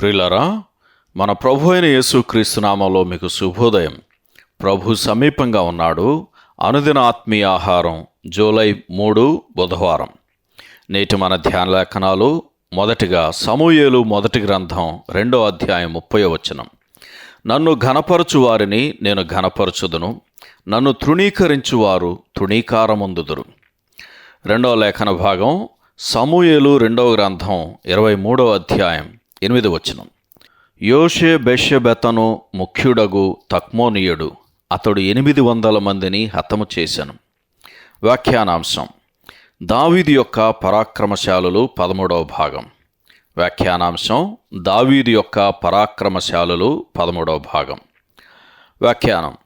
ప్రియులరా మన ప్రభు అయిన యేసుక్రీస్తునామంలో మీకు శుభోదయం. ప్రభు సమీపంగా ఉన్నాడు. అనుదిన ఆత్మీయ ఆహారం జూలై మూడు బుధవారం. నేటి మన ధ్యాన లేఖనాలు మొదటిగా సమూయేలు మొదటి గ్రంథం రెండో అధ్యాయం ముప్పై వచనం. నన్ను ఘనపరచు వారిని నేను ఘనపరచుదును. నన్ను తృణీకరించువారు తృణీకారముందుదురు. రెండవ లేఖన భాగం సమూయేలు రెండవ గ్రంథం ఇరవై మూడవ అధ్యాయం ఎనిమిది వచనం. యోషే బెషబెతను ముఖ్యుడగు తక్మోనీయుడు అతడు ఎనిమిది వందల మందిని హతము చేశాను వ్యాఖ్యానాంశం. దావీది యొక్క పరాక్రమశాలులు పదమూడవ భాగం. వ్యాఖ్యానాంశం. దావీది యొక్క పరాక్రమశాలులు పదమూడవ భాగం. వ్యాఖ్యానం.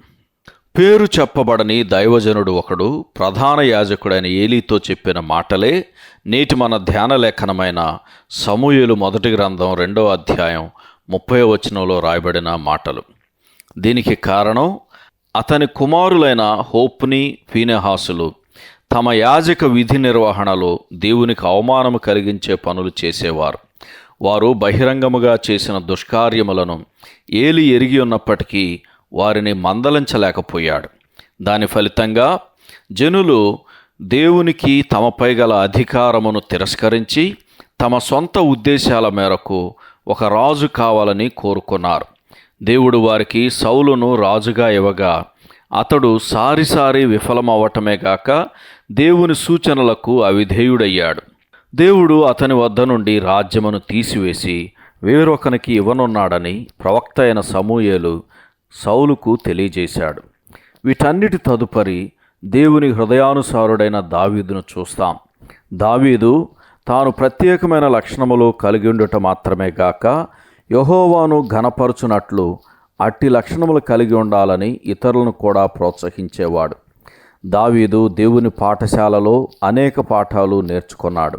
పేరు చెప్పబడని దైవజనుడు ఒకడు ప్రధాన యాజకుడైన ఏలీతో చెప్పిన మాటలే నేటి మన ధ్యాన లేఖనమైన సమూయేలు మొదటి గ్రంథం రెండవ అధ్యాయం ముప్పై వచనంలో రాయబడిన మాటలు. దీనికి కారణం అతని కుమారులైన హోప్ని ఫీనెహాసులు తమ యాజక విధి నిర్వహణలో దేవునికి అవమానము కలిగించే పనులు చేసేవారు. వారు బహిరంగముగా చేసిన దుష్కార్యములను ఏలి ఎరిగి ఉన్నప్పటికీ వారిని మందలించలేకపోయాడు. దాని ఫలితంగా జనులు దేవునికి తమపై గల అధికారమును తిరస్కరించి తమ సొంత ఉద్దేశాల మేరకు ఒక రాజు కావాలని కోరుకున్నారు. దేవుడు వారికి సౌలును రాజుగా ఇవ్వగా అతడు సారిసారి విఫలమవ్వటమే గాక దేవుని సూచనలకు అవిధేయుడయ్యాడు. దేవుడు అతని వద్ద నుండి రాజ్యమును తీసివేసి వేరొకనికి ఇవ్వనున్నాడని ప్రవక్త అయిన సమూయేలు సౌలుకు తెలియజేశాడు. వీటన్నిటి తదుపరి దేవుని హృదయానుసారుడైన దావీదును చూస్తాం. దావీదు తాను ప్రత్యేకమైన లక్షణములు కలిగి ఉండుట మాత్రమే గాక యహోవాను ఘనపరుచునట్లు అట్టి లక్షణములు కలిగి ఉండాలని ఇతరులను కూడా ప్రోత్సహించేవాడు. దావీదు దేవుని పాఠశాలలో అనేక పాఠాలు నేర్చుకున్నాడు.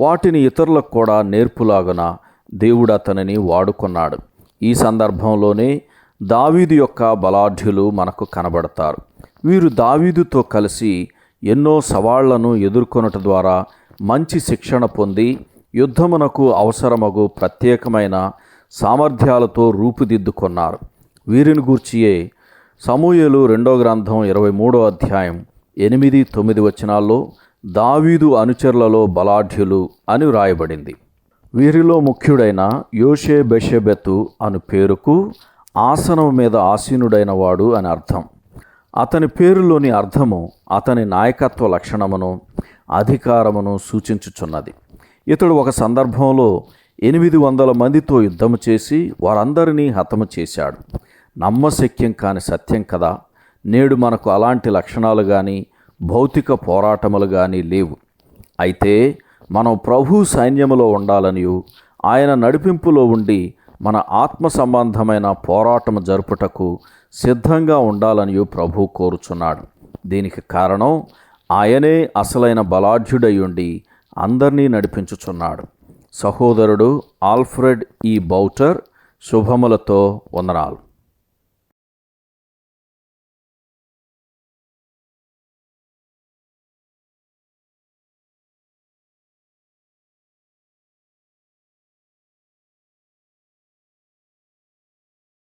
వాటిని ఇతరులకు కూడా నేర్పులాగున దేవుడు అతనిని వాడుకున్నాడు. ఈ సందర్భంలోనే దావీదు యొక్క బలాఢ్యులు మనకు కనబడతారు. వీరు దావీదుతో కలిసి ఎన్నో సవాళ్ళను ఎదుర్కొనట ద్వారా మంచి శిక్షణ పొంది యుద్ధమునకు అవసరమగు ప్రత్యేకమైన సామర్థ్యాలతో రూపుదిద్దుకున్నారు. వీరిని గూర్చియే సమూయలు రెండో గ్రంథం ఇరవై మూడో అధ్యాయం ఎనిమిది తొమ్మిది వచనాల్లో దావీదు అనుచరులలో బలాఢ్యులు అని వ్రాయబడింది. వీరిలో ముఖ్యుడైన యోషే బెషెబెతు అను పేరుకు ఆసనం మీద ఆసీనుడైన వాడు అని అర్థం. అతని పేరులోని అర్థము అతని నాయకత్వ లక్షణమును అధికారమును సూచించుచున్నది. ఇతడు ఒక సందర్భంలో ఎనిమిది వందల మందితో యుద్ధము చేసి వారందరినీ హతము చేశాడు. నమ్మశక్యం కాని సత్యం కదా. నేడు మనకు అలాంటి లక్షణాలు కానీ భౌతిక పోరాటములు కానీ లేవు. అయితే మనం ప్రభు సైన్యములో ఉండాలనియు ఆయన నడిపింపులో ఉండి మన ఆత్మ సంబంధమైన పోరాటం జరుపుటకు సిద్ధంగా ఉండాలని ప్రభు కోరుచున్నాడు. దీనికి కారణం ఆయనే అసలైన బలాఢ్యుడై ఉండి అందరినీ నడిపించుచున్నాడు. సహోదరుడు ఆల్ఫ్రెడ్ ఈ బౌటర్ శుభములతో వందనాలు.